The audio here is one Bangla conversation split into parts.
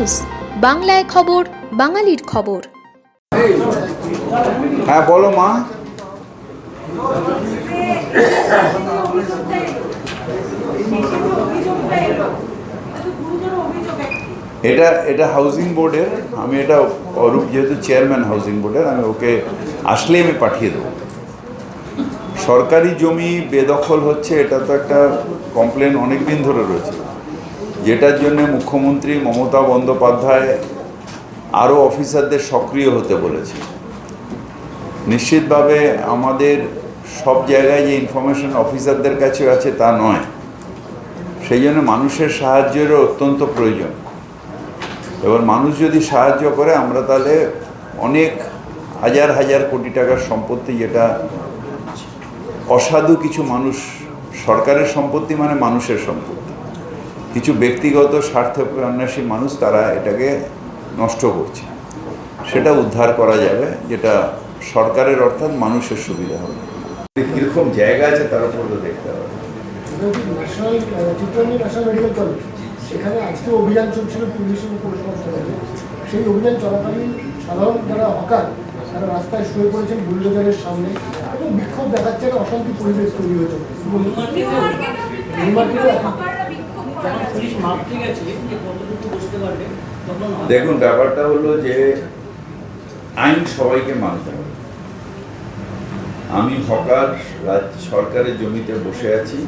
নিউজ, বাংলায় খবর, বাঙালির খবর। হ্যাঁ বলো মা। এটা এটা হাউজিং বোর্ডের আমি এটা অরূপ, যেহেতু চেয়ারম্যান হাউজিং বোর্ডের আমি ওকে আসলে আমি পাঠিয়ে দেবো। সরকারি জমি বেদখল হচ্ছে, এটা তো একটা কমপ্লেন অনেক দিন ধরে রয়েছে। যেটার জন্য মুখ্যমন্ত্রী মমতা বন্দ্যোপাধ্যায় আরও অফিসারদের সক্রিয় হতে বলেছে। নিশ্চিতভাবে আমাদের সব জায়গায় যে ইনফরমেশন অফিসারদের কাছে আছে তা নয়। সেই জন্য মানুষের সাহায্যেরও অত্যন্ত প্রয়োজন। এবার মানুষ যদি সাহায্য করে, আমরা তাহলে অনেক হাজার হাজার কোটি টাকার সম্পত্তি যেটা অসাধু কিছু মানুষ, সরকারের সম্পত্তি মানে মানুষের সম্পত্তি। কিছু ব্যক্তিগত স্বার্থ অন্বেষী মানুষ তারা এটাকে নষ্ট করছে। সেটা উদ্ধার করা যাবে যেটা সরকারের অর্থাৎ মানুষের সুবিধা হবে। কীরকম জায়গা আছে তার উপর তো দেখতে হবে। সেখানে আজকে অভিযান চলছিল পুলিশ সেই অভিযান চলাকালীন সাধারণ যারা হকার তারা রাস্তায় শুয়ে পড়েছেন বুলডোজারের সামনে এবং বিক্ষোভ দেখাচ্ছে একটা অশান্তি পরিবেশ তৈরি হয়েছে। দেখুন, ব্যাপারটা হলো যে আইন সবাইকে মানতে হবে। আমি হকার রাজ সরকারের জমিতে বসে আছি।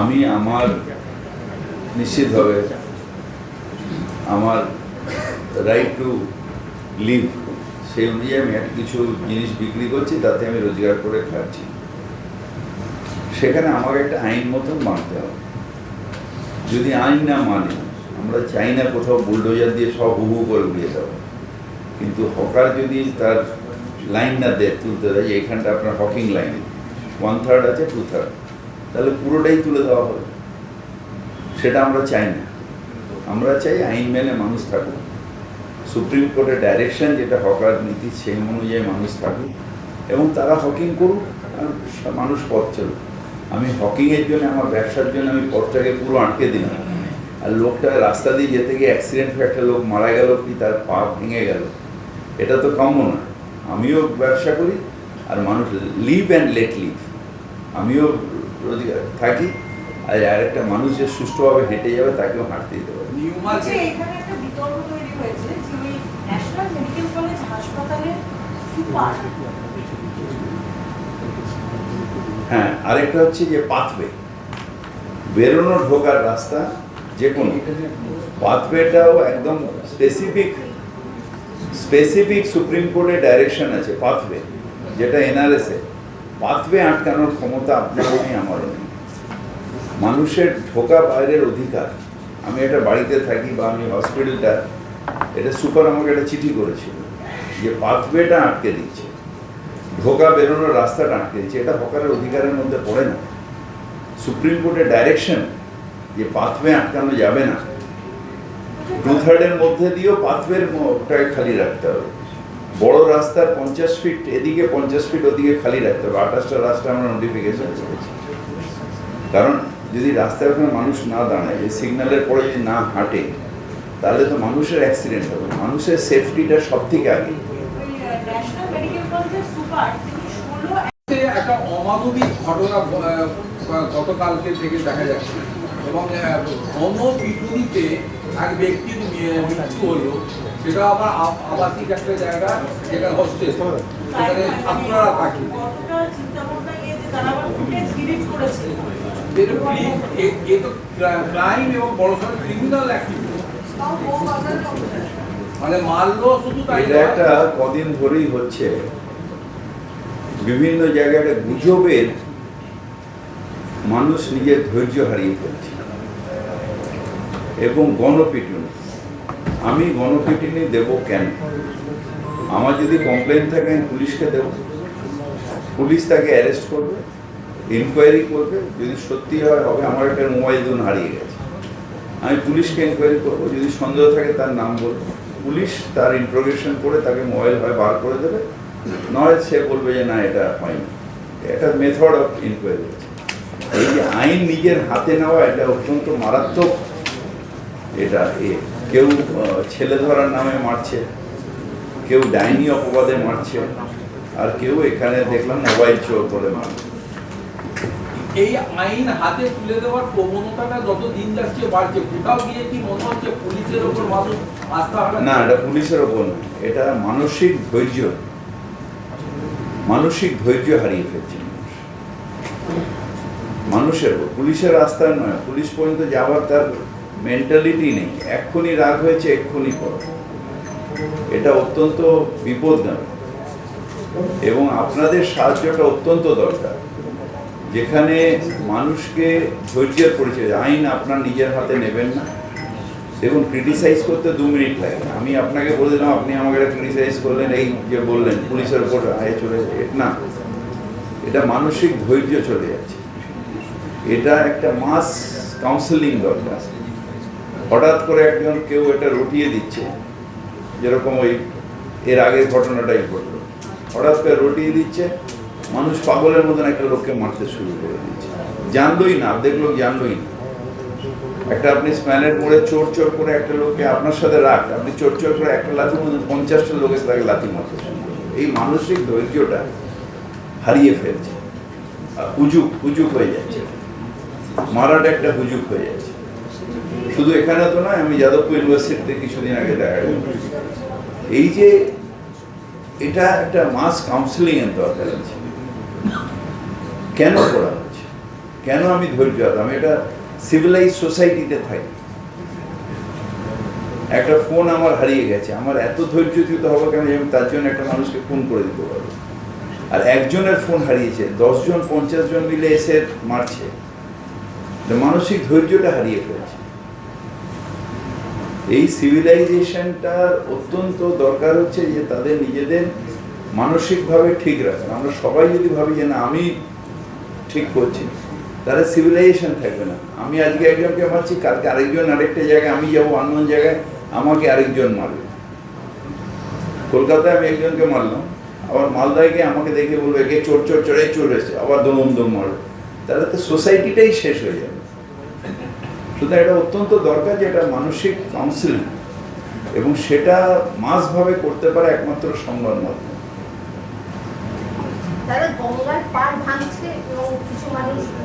আমি আমার নিশ্চিতভাবে আমার রাইট টু লিভ সেই অনুযায়ী আমি একটা কিছু জিনিস বিক্রি করছি, তাতে আমি রোজগার করে খাচ্ছি। সেখানে আমাকে একটা আইন মতন মানতে হবে। যদি আইন না মানে আমরা চাই না কোথাও বুলডোজার দিয়ে সব হু হু করে উড়িয়ে দেওয়া। কিন্তু হকার যদি তার লাইন না দেয়, তুলতে দেয় এখানটা আপনার হকিং লাইন। ওয়ান থার্ড আছে টু থার্ড তাহলে পুরোটাই তুলে দেওয়া হবে। সেটা আমরা চাই না। আমরা চাই আইন মেনে মানুষ থাকুক। সুপ্রিম কোর্টের ডাইরেকশন যেটা হকার নীতি, সেই অনুযায়ী মানুষ থাকুক এবং তারা হকিং করুক আর মানুষ পথ চলুক। আমি হকিংয়ের জন্য আমার ব্যবসার জন্য আমি পথটাকে পুরো আটকে দিলাম। আর লোকটা রাস্তা দিয়ে যেতে গিয়ে অ্যাক্সিডেন্ট হয়ে একটা লোক মারা গেল কি তার পা ভেঙে গেল? এটা তো কাম্য না। আমিও ব্যবসা করি আর মানুষ লিভ অ্যান্ড লেট লিভ আমিও রোজগার থাকি আর আরেকটা মানুষ যে সুষ্ঠুভাবে হেঁটে যাবে তাকেও হাঁটতে দিতে পারে বলছি এখানে একটা বিতর্ক তৈরি হয়েছে যে ওই ন্যাশনাল মেডিকেল কলেজ হাসপাতালের সুপার হ্যাঁ আরেকটা হচ্ছে যে পাথওয়ে বেরোনো ঢোকার রাস্তা যে কোনো। পাথওয়েটাও একদম স্পেসিফিক স্পেসিফিক সুপ্রিম কোর্টের ডাইরেকশন আছে পাথওয়ে যেটা এনআরএসে পাথওয়ে আটকানোর ক্ষমতা আপনারও নেই, আমারও নেই। মানুষের ঢোকা বাইরের অধিকার। আমি একটা বাড়িতে থাকি বা আমি হসপিটালটা এটা সুপার আমাকে একটা চিঠি করেছিল যে পাথওয়েটা আটকে দিচ্ছে ঢোকা বেরোনোর রাস্তাটা আটকে দিচ্ছে এটা হকারের অধিকারের মধ্যে পড়ে না। সুপ্রিম কোর্টের ডাইরেকশন যে পাথওয়ে আটকানো যাবে না। টু থার্ডের মধ্যে দিয়েও পাথওয়ের টাকে খালি রাখতে হবে। বড় রাস্তার পঞ্চাশ ফিট এদিকে পঞ্চাশ ফিট ওদিকে খালি রাখতে হবে। আঠাশটা রাস্তা আমরা নোটিফিকেশন করেছি। কারণ যদি রাস্তার ওখানে মানুষ না দাঁড়ায় সিগন্যালের পরে যদি না হাঁটে, তাহলে তো মানুষের অ্যাক্সিডেন্ট হবে। মানুষের সেফটিটা সব থেকে আগে। একটা অমানবিক ঘটনা গতকালকে থেকে দেখা যাচ্ছে। এবং গণপিটুনিতে এক ব্যক্তির মৃত্যু হলো। সেটা আবার আবাসিক একটা জায়গা হোস্টেল সেখানে ছাত্ররা থাকে। এ- তো ক্রাইম এবং বড় সড়ো ক্রিমিনাল অ্যাক্টিভিটি তাও বউ বাজার কতটা মানে মারলো শুধু তাই একটা কদিন ধরেই হচ্ছে। বিভিন্ন জায়গায় গুজবের মানুষ নিজের ধৈর্য হারিয়ে ফেলছে। এবং গণপিটুনি। আমি গণপিটুনি দেব কেন? আমার যদি কমপ্লেন থাকে, আমি পুলিশকে দেব। পুলিশ তাকে অ্যারেস্ট করবে ইনকোয়ারি করবে, যদি সত্যি হয় হবে, আমার একটা মোবাইল ধরুন হারিয়ে গেছে। আমি পুলিশকে ইনকোয়ারি করব, যদি সন্দেহ থাকে তার নাম বলব। পুলিশ তার ইন্ট্রোগেশন করে তাকে মোবাইল হয় বার করে দেবে। নয় সে বলবে যে না এটা হয়নি। এটা মেথড অফ ইনকোয়ারি এই যে আইন নিজের হাতে নেওয়া এটা অত্যন্ত মারাত্মক। এটা এ কেউ ছেলে ধরার নামে মারছে কেউ ডাইনি অপবাদে মারছে আর কেউ এখানে দেখলাম মোবাইল চোর বলে মারছে। এই আইন হাতে তুলে দেওয়ার প্রবণতাটা যত দিন যাচ্ছে বাড়ছে কোথাও গিয়ে কি মনে হচ্ছে পুলিশের ওপর মানুষ আস্থা? না এটা পুলিশের ওপর না এটা মানসিক ধৈর্য। মানসিক ধৈর্য হারিয়ে ফেলছে মানুষ। মানুষের পুলিশের আস্থা নয়, পুলিশ পর্যন্ত যাওয়ার তার মেন্টালিটি নেই। এক্ষুনি রাগ হয়েছে, এক্ষুনি করো এটা অত্যন্ত বিপদজনক এবং আপনাদের সাহায্যটা অত্যন্ত দরকার। যেখানে মানুষকে ধৈর্যের পরিচয়, আইন আপনার নিজের হাতে নেবেন না। দেখুন ক্রিটিসাইজ করতে দু মিনিট লাগে। আমি আপনাকে বলে দিলাম, আপনি আমাকে এটা ক্রিটিসাইজ করলেন, এই যে বললেন, পুলিশের উপর আয়ে চলে না, এটা মানসিক ধৈর্য চলে যাচ্ছে। এটা একটা মাস কাউন্সেলিং দরকার। হঠাৎ করে একজন কেউ এটা রটিয়ে দিচ্ছে, যেরকম ওই এর আগের ঘটনাটাই ঘটলো। হঠাৎ করে রটিয়ে দিচ্ছে, মানুষ পাগলের মতন একটা লোককে মারতে শুরু করে দিচ্ছে। জানলোই না, দেখল জানলোই না। একটা আপনি স্প্যানের মোড়ে চোর চোর করে একটা লোককে আপনার সাথে রাখ, আপনি চোর চোর করে একটা লাথি মধ্যে পঞ্চাশটা লোকের তাকে লাথি মারতে এই মানসিক ধৈর্যটা হারিয়ে ফেলছে। হুজুক হুজুক হয়ে যাচ্ছে। মারাটা একটা হুজুক হয়ে যাচ্ছে। শুধু এখানে তো নয়, আমি যাদবপুর ইউনিভার্সিটিতে কিছুদিন আগে দেখা গেল এই যে এটা একটা মাস কাউন্সিলিং এর দরকার আছে। কেন করা হচ্ছে? কেন আমি ধৈর্য? আমি এটা সিভিলাইজ সোসাইটিতে থাকি। একটা ফোন আমার হারিয়ে গেছে। আমার এত ধৈর্য দিতে হবে কেন আমি তার জন্য একটা মানুষকে ফোন করে দিতে পারব আর একজনের ফোন হারিয়েছে, দশজন পঞ্চাশ জন মিলে এসে মারছে। মানসিক ধৈর্যটা হারিয়ে ফেলছে। এই সিভিলাইজেশনটার অত্যন্ত দরকার হচ্ছে যে তাদের নিজেদের মানসিকভাবে ঠিক রাখা। আমরা সবাই যদি ভাবি যে না, আমি ঠিক করছি তাহলে সিভিলাইজেশন থাকবে না। আমি আজকে একজনকে মারছি, কালকে আরেকজন আরেকটা জায়গায়, আমি যাব অন্য জায়গায়, আমাকে আরেকজন মারবে। কলকাতায় আমি একজনকে মারলাম, আবার মালদায় গিয়ে আমাকে দেখে বলবে, একে চোর চোর চড়ে চোর এসে আবার দম দম মারবে। তাহলে তো সোসাইটিটাই শেষ হয়ে যাবে। সুতরাং এটা অত্যন্ত দরকার যে এটা মানসিক কাউন্সিলিং এবং সেটা মাসভাবে করতে পারে একমাত্র সংবাদ মাধ্যম তারা গঙ্গার পার ভাঙছে এবং কিছু মানুষ প্রায়